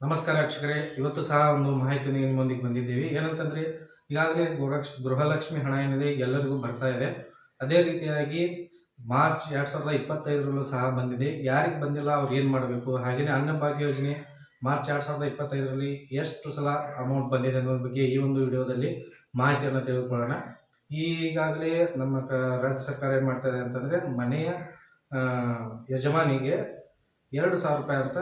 ನಮಸ್ಕಾರ ಅಕ್ಷಕರೇ ಇವತ್ತು ಸಹ ಒಂದು ಮಾಹಿತಿ ನಿಮ್ಮೊಂದಿಗೆ ಬಂದಿದ್ದೀವಿ. ಏನಂತಂದ್ರೆ, ಈಗಾಗಲೇ ಗೃಹಲಕ್ಷ, ಗೃಹಲಕ್ಷ್ಮಿ ಹಣ ಏನಿದೆ ಎಲ್ಲರಿಗೂ ಬರ್ತಾ ಇದೆ. ಅದೇ ರೀತಿಯಾಗಿ ಮಾರ್ಚ್ ಎರಡ್ ಸಾವಿರದ ಇಪ್ಪತ್ತೈದರಲ್ಲೂ ಸಹ ಬಂದಿದೆ. ಯಾರಿಗೆ ಬಂದಿಲ್ಲ, ಅವ್ರು ಏನು ಮಾಡಬೇಕು? ಹಾಗೆಯೇ ಅನ್ನಭಾಗ್ಯ ಯೋಜನೆ ಮಾರ್ಚ್ ಎರಡು ಸಾವಿರದ ಇಪ್ಪತ್ತೈದರಲ್ಲಿ ಎಷ್ಟು ಸಲ ಅಮೌಂಟ್ ಬಂದಿದೆ ಅನ್ನೋದ್ರ ಬಗ್ಗೆ ಈ ಒಂದು ವಿಡಿಯೋದಲ್ಲಿ ಮಾಹಿತಿಯನ್ನು ತಿಳಿದುಕೊಳ್ಳೋಣ ಈಗಾಗಲೇ ನಮ್ಮ ರಾಜ್ಯ ಸರ್ಕಾರ ಏನು ಮಾಡ್ತಾ ಇದೆ ಅಂತಂದರೆ, ಮನೆಯ ಯಜಮಾನಿಗೆ ಎರಡು ಸಾವಿರ ರೂಪಾಯಿ ಅಂತ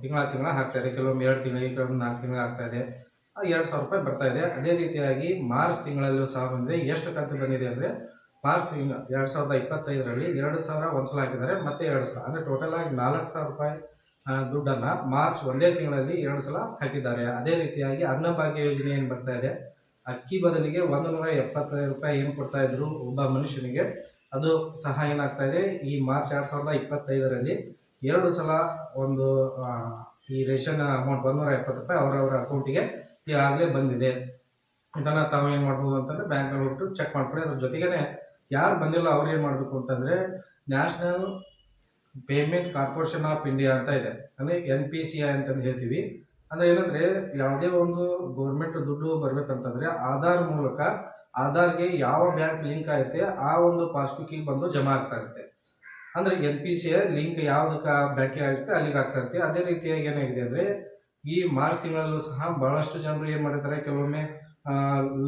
ತಿಂಗಳ ತಿಂಗಳ ಹಾಕ್ತಾಯಿದೆ ಕೆಲವೊಮ್ಮೆ ಎರಡು ತಿಂಗಳಿಗೆ ಕೆಲವೊಮ್ಮೆ ನಾಲ್ಕು ತಿಂಗಳು ಆಗ್ತಾ ಇದೆ. ಆ ಎರಡು ಸಾವಿರ ರೂಪಾಯಿ ಬರ್ತಾ ಇದೆ. ಅದೇ ರೀತಿಯಾಗಿ ಮಾರ್ಚ್ ತಿಂಗಳಲ್ಲೂ ಸಹ ಬಂದರೆ ಎಷ್ಟು ಕಂತು ಬಂದಿದೆ ಅಂದರೆ ಮಾರ್ಚ್ ತಿಂಗಳ ಎರಡು ಸಾವಿರದ ಇಪ್ಪತ್ತೈದರಲ್ಲಿ ಎರಡು ಸಾವಿರ ಒಂದು ಸಲ ಹಾಕಿದ್ದಾರೆ. ಮತ್ತೆ ಎರಡು ಸಲ. ಅಂದರೆ ಟೋಟಲ್ ಆಗಿ ನಾಲ್ಕು ಸಾವಿರ ರೂಪಾಯಿ ದುಡ್ಡನ್ನು ಮಾರ್ಚ್ ಒಂದೇ ತಿಂಗಳಲ್ಲಿ ಎರಡು ಸಲ ಹಾಕಿದ್ದಾರೆ. ಅದೇ ರೀತಿಯಾಗಿ ಅನ್ನಭಾಗ್ಯ ಯೋಜನೆ ಏನು ಬರ್ತಾ ಇದೆ? ಅಕ್ಕಿ ಬದಲಿಗೆ ಒಂದು ನೂರ ಎಪ್ಪತ್ತೈದು ರೂಪಾಯಿ ಏನು ಕೊಡ್ತಾ ಇದ್ರು ಒಬ್ಬ ಮನುಷ್ಯನಿಗೆ, ಅದು ಸಹ ಏನಾಗ್ತಾ ಇದೆ. ಈ ಮಾರ್ಚ್ ಎರಡು ಸಾವಿರದ ಇಪ್ಪತ್ತೈದರಲ್ಲಿ ಎರಡು ಸಲ ಒಂದು ಈ ರೇಷನ್ ಅಮೌಂಟ್ ಒಂದೂರ ಎಪ್ಪತ್ತು ರೂಪಾಯಿ ಅವರವರ ಅಕೌಂಟಿಗೆ ಈಗಾಗಲೇ ಬಂದಿದೆ. ಇದನ್ನು ತಾವು ಏನು ಮಾಡ್ಬೋದು ಅಂತಂದ್ರೆ ಬ್ಯಾಂಕಲ್ಲಿ ಹೋಗ್ಬಿಟ್ಟು ಚೆಕ್ ಮಾಡ್ಕೊಳ್ಳಿ ಅದ್ರ ಜೊತೆಗೇ ಯಾರು ಬಂದಿಲ್ಲ ಅವ್ರು ಏನು ಮಾಡಬೇಕು ಅಂತಂದ್ರೆ national payment corporation of India ಅಂತ ಇದೆ. ಅಂದರೆ ಎನ್ ಪಿ ಸಿ ಐ ಅಂತಂದು ಹೇಳ್ತೀವಿ. ಅಂದ್ರೆ ಏನಂದ್ರೆ ಯಾವುದೇ ಒಂದು ಗೌರ್ಮೆಂಟ್ ದುಡ್ಡು ಬರಬೇಕಂತಂದರೆ ಆಧಾರ್ ಮೂಲಕ ಆಧಾರ್ಗೆ ಯಾವ ಬ್ಯಾಂಕ್ ಲಿಂಕ್ ಆಗುತ್ತೆ ಆ ಒಂದು ಪಾಸ್ಬುಕ್ಕಿಗೆ ಬಂದು ಜಮಾ ಆಗ್ತಾ ಇರುತ್ತೆ. ಅಂದ್ರೆ ಎನ್ ಪಿ ಸಿ ಲಿಂಕ್ ಯಾವ್ದಕ್ಕ ಬ್ಯಾಂಕಿಗೆ ಆಗುತ್ತೆ ಅಲ್ಲಿಗೆ ಆಗ್ತಂತೆ ಅದೇ ರೀತಿಯಾಗಿ ಏನಾಗಿದೆ ಅಂದ್ರೆ ಈ ಮಾರ್ಚ್ ತಿಂಗಳಲ್ಲೂ ಸಹ ಬಹಳಷ್ಟು ಜನರು ಏನ್ ಮಾಡಿದ್ದಾರೆ ಕೆಲವೊಮ್ಮೆ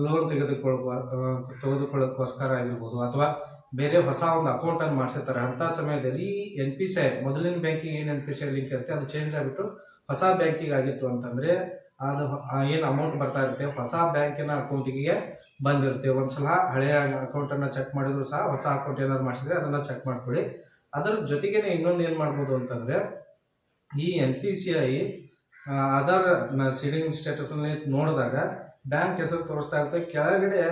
ಲೋನ್ ತೆಗೆದುಕೊಳ್ಳುವ ಆ, ತೆಗೆದುಕೊಳ್ಳೋಕ್ಕೋಸ್ಕರ ಆಗಿರ್ಬೋದು ಅಥವಾ ಬೇರೆ ಹೊಸ ಒಂದು ಅಕೌಂಟ್ ಅನ್ನು ಮಾಡಿಸಿರ್ತಾರೆ. ಅಂತ ಸಮಯದಲ್ಲಿ ಎನ್ ಪಿ ಸಿ ಐ ಮೊದಲಿನ ಬ್ಯಾಂಕಿಗೆ ಏನು N P C I link ಇರುತ್ತೆ ಅದು ಚೇಂಜ್ ಆಗಿಬಿಟ್ಟು ಹೊಸ ಬ್ಯಾಂಕಿಗೆ ಆಗಿತ್ತು ಅಂತಂದ್ರೆ ಅದು ಏನು ಅಮೌಂಟ್ ಬರ್ತಾ ಇರುತ್ತೆ ಹೊಸ ಬ್ಯಾಂಕಿನ ಅಕೌಂಟಿಗೆ ಬಂದಿರುತ್ತೆ. ಒಂದ್ಸಲ ಹಳೆಯ ಅಕೌಂಟ್ ಅನ್ನ ಚೆಕ್ ಮಾಡಿದ್ರು ಸಹ ಹೊಸ ಅಕೌಂಟ್ ಏನಾದ್ರು ಮಾಡಿಸಿದ್ರೆ ಅದನ್ನ ಚೆಕ್ ಮಾಡ್ಕೊಳ್ಳಿ. ಅದರ ಜೊತೆಗೆ ಇನ್ನೊಂದು ಏನು ಮಾಡ್ಬೋದು ಅಂತಂದ್ರೆ, ಈ N P C I Aadhaar seeding status ನೋಡಿದಾಗ ಬ್ಯಾಂಕ್ ಹೆಸರು ತೋರಿಸ್ತಾ ಇರುತ್ತೆ. ಕೆಳಗಡೆ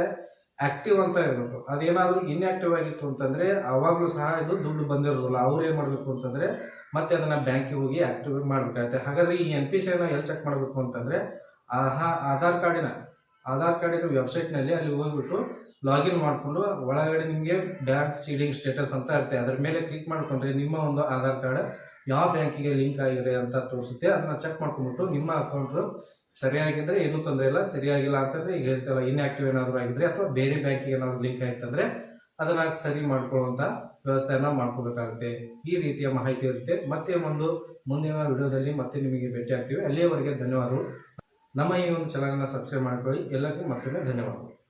ಆಕ್ಟಿವ್ ಅಂತ ಇರಬೇಕು. ಅದೇನಾದ್ರೂ ಇನ್ಆಕ್ಟಿವ್ ಆಗಿತ್ತು ಅಂತಂದ್ರೆ ಅವಾಗಲೂ ಸಹ ಇದು ದುಡ್ಡು ಬಂದಿರೋದಿಲ್ಲ. ಅವ್ರು ಏನು ಮಾಡಬೇಕು ಅಂತಂದ್ರೆ ಮತ್ತೆ ಅದನ್ನ ಬ್ಯಾಂಕಿಗೆ ಹೋಗಿ ಆಕ್ಟಿವ್ ಮಾಡ್ಬೇಕಾಗುತ್ತೆ. ಹಾಗಾದ್ರೆ ಈ ಎನ್ ಪಿ ಸಿ ಐನ ಎಲ್ಲಿ ಚೆಕ್ ಮಾಡಬೇಕು ಅಂತಂದ್ರೆ, ಆಹಾ ಆಧಾರ್ ಕಾರ್ಡಿನ ಆಧಾರ್ ಕಾರ್ಡಿನ ವೆಬ್ಸೈಟ್ನಲ್ಲಿ ಅಲ್ಲಿ ಹೋಗ್ಬಿಟ್ಟು ಲಾಗಿನ್ ಮಾಡಿಕೊಂಡು ಒಳಗಡೆ ನಿಮಗೆ ಬ್ಯಾಂಕ್ ಸೀಡಿಂಗ್ ಸ್ಟೇಟಸ್ ಅಂತ ಇರುತ್ತೆ. ಅದ್ರ ಮೇಲೆ ಕ್ಲಿಕ್ ಮಾಡ್ಕೊಂಡ್ರೆ ನಿಮ್ಮ ಒಂದು ಆಧಾರ್ ಕಾರ್ಡ್ ಯಾವ ಬ್ಯಾಂಕಿಗೆ ಲಿಂಕ್ ಆಗಿದೆ ಅಂತ ತೋರಿಸುತ್ತೆ. ಅದನ್ನ ಚೆಕ್ ಮಾಡ್ಕೊಂಡ್ಬಿಟ್ಟು ನಿಮ್ಮ ಅಕೌಂಟ್ ಸರಿಯಾಗಿದ್ರೆ ಏನೂ ತೊಂದರೆ ಇಲ್ಲ. ಸರಿಯಾಗಿಲ್ಲ ಅಂತಂದ್ರೆ ಈಗ ಹೇಳ್ತಲ್ಲ ಇನ್ಆಕ್ಟಿವ್ ಏನಾದರೂ ಆಗಿದ್ರೆ ಅಥವಾ ಬೇರೆ ಬ್ಯಾಂಕಿಗೆ ಏನಾದರೂ ಲಿಂಕ್ ಆಯ್ತಂದರೆ ಅದನ್ನ ಸರಿ ಮಾಡ್ಕೊಳ್ಳುವಂಥ ವ್ಯವಸ್ಥೆಯನ್ನು ಮಾಡ್ಕೋಬೇಕಾಗುತ್ತೆ. ಈ ರೀತಿಯ ಮಾಹಿತಿ ಇರುತ್ತೆ. ಮತ್ತೆ ಒಂದು ಮುಂದಿನ ವಿಡಿಯೋದಲ್ಲಿ ಮತ್ತೆ ನಿಮಗೆ ಭೇಟಿ ಆಗ್ತೀವಿ. ಅಲ್ಲಿಯವರೆಗೆ ಧನ್ಯವಾದಗಳು. ನಮ್ಮ ಈ ಒಂದು ಚಾನಲ್ನ ಸಬ್ಸ್ಕ್ರೈಬ್ ಮಾಡ್ಕೊಳ್ಳಿ. ಎಲ್ಲರಿಗೂ ಮತ್ತೊಮ್ಮೆ ಧನ್ಯವಾದಗಳು.